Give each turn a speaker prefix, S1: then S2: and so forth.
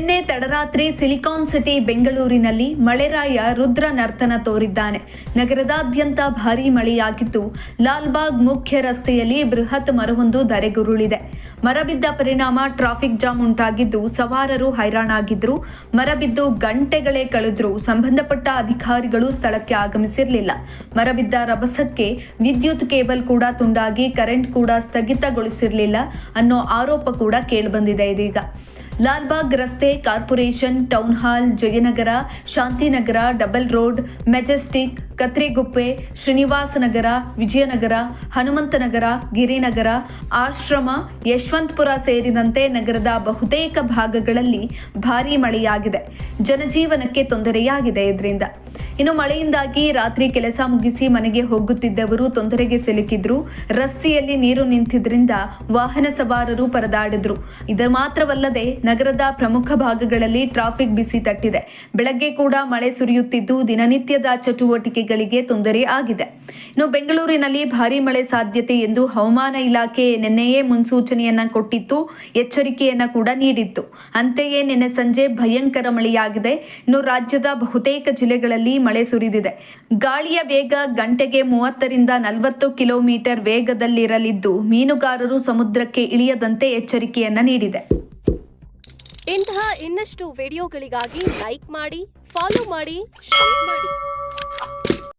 S1: ನಿನ್ನೆ ತಡರಾತ್ರಿ silicon city, ಬೆಂಗಳೂರಿನಲ್ಲಿ ಮಳೆರಾಯ ರುದ್ರ ನರ್ತನ ತೋರಿದ್ದಾನೆ. ನಗರದಾದ್ಯಂತ ಭಾರೀ ಮಳೆಯಾಗಿದ್ದು, ಲಾಲ್ಬಾಗ್ ಮುಖ್ಯ ರಸ್ತೆಯಲ್ಲಿ ಬೃಹತ್ ಮರವೊಂದು ಧರೆಗುರುಳಿದೆ. ಮರಬಿದ್ದ ಪರಿಣಾಮ ಟ್ರಾಫಿಕ್ ಜಾಮ್ ಉಂಟಾಗಿದ್ದು, ಸವಾರರು ಹೈರಾಣಾಗಿದ್ರು. ಮರಬಿದ್ದು ಗಂಟೆಗಳೇ ಕಳೆದ್ರೂ. ಸಂಬಂಧಪಟ್ಟ ಅಧಿಕಾರಿಗಳು ಸ್ಥಳಕ್ಕೆ ಆಗಮಿಸಿರಲಿಲ್ಲ. ಮರಬಿದ್ದ ರಭಸಕ್ಕೆ ವಿದ್ಯುತ್ ಕೇಬಲ್ ಕೂಡ ತುಂಡಾಗಿ ಕರೆಂಟ್ ಕೂಡ ಸ್ಥಗಿತಗೊಳಿಸಿರಲಿಲ್ಲ ಅನ್ನೋ ಆರೋಪ ಕೂಡ ಕೇಳಿಬಂದಿದೆ ಇದೀಗ. ಲಾಲ್ಬಾಗ್ ರಸ್ತೆ corporation, town hall, Jayanagar, Shantinagar, double road, Majestic, Katriguppe, Srinivasanagar, Vijayanagar, Hanumanthanagar, Girinagar, ಆಶ್ರಮ, ಯಶವಂತಪುರ ಸೇರಿದಂತೆ ನಗರದ ಬಹುತೇಕ ಭಾಗಗಳಲ್ಲಿ ಭಾರೀ ಮಳೆಯಾಗಿದೆ. ಜನಜೀವನಕ್ಕೆ ತೊಂದರೆಯಾಗಿದೆ ಇದರಿಂದ. ಇನ್ನು ಮಳೆಯಿಂದಾಗಿ ರಾತ್ರಿ ಕೆಲಸ ಮುಗಿಸಿ ಮನೆಗೆ ಹೋಗುತ್ತಿದ್ದವರು ತೊಂದರೆಗೆ ಸಿಲುಕಿದ್ರು. ರಸ್ತೆಯಲ್ಲಿ ನೀರು ನಿಂತಿದ್ರಿಂದ ವಾಹನ ಸವಾರರು ಪರದಾಡಿದ್ರು. ಇದು ಮಾತ್ರವಲ್ಲದೆ ನಗರದ ಪ್ರಮುಖ ಭಾಗಗಳಲ್ಲಿ ಟ್ರಾಫಿಕ್ ಬಿಸಿ ತಟ್ಟಿದೆ. ಬೆಳಗ್ಗೆ ಕೂಡ ಮಳೆ ಸುರಿಯುತ್ತಿದ್ದು ದಿನನಿತ್ಯದ ಚಟುವಟಿಕೆಗಳಿಗೆ ತೊಂದರೆ ಆಗಿದೆ. ಇನ್ನು ಬೆಂಗಳೂರಿನಲ್ಲಿ ಭಾರೀ ಮಳೆ ಸಾಧ್ಯತೆ ಎಂದು ಹವಾಮಾನ ಇಲಾಖೆ ನಿನ್ನೆಯೇ ಮುನ್ಸೂಚನೆಯನ್ನ ಕೊಟ್ಟಿತ್ತು. ಎಚ್ಚರಿಕೆಯನ್ನ ಕೂಡ ನೀಡಿತ್ತು. ಅಂತೆಯೇ ನಿನ್ನೆ ಸಂಜೆ ಭಯಂಕರ ಮಳೆಯಾಗಿದೆ. ಇನ್ನು ರಾಜ್ಯದ ಬಹುತೇಕ ಜಿಲ್ಲೆಗಳಲ್ಲಿ ಮಳೆ ಸುರಿದಿದೆ. ಗಾಳಿಯ ವೇಗ ಗಂಟೆಗೆ ಮೂವತ್ತರಿಂದ ನಲವತ್ತು ಕಿಲೋಮೀಟರ್ ವೇಗದಲ್ಲಿರಲಿದ್ದು, ಮೀನುಗಾರರು ಸಮುದ್ರಕ್ಕೆ ಇಳಿಯದಂತೆ ಎಚ್ಚರಿಕೆಯನ್ನ ನೀಡಿದೆ.
S2: ಇಂತಹ ಇನ್ನಷ್ಟು ವಿಡಿಯೋಗಳಿಗಾಗಿ ಲೈಕ್ ಮಾಡಿ, ಫಾಲೋ ಮಾಡಿ, ಶೇರ್ ಮಾಡಿ.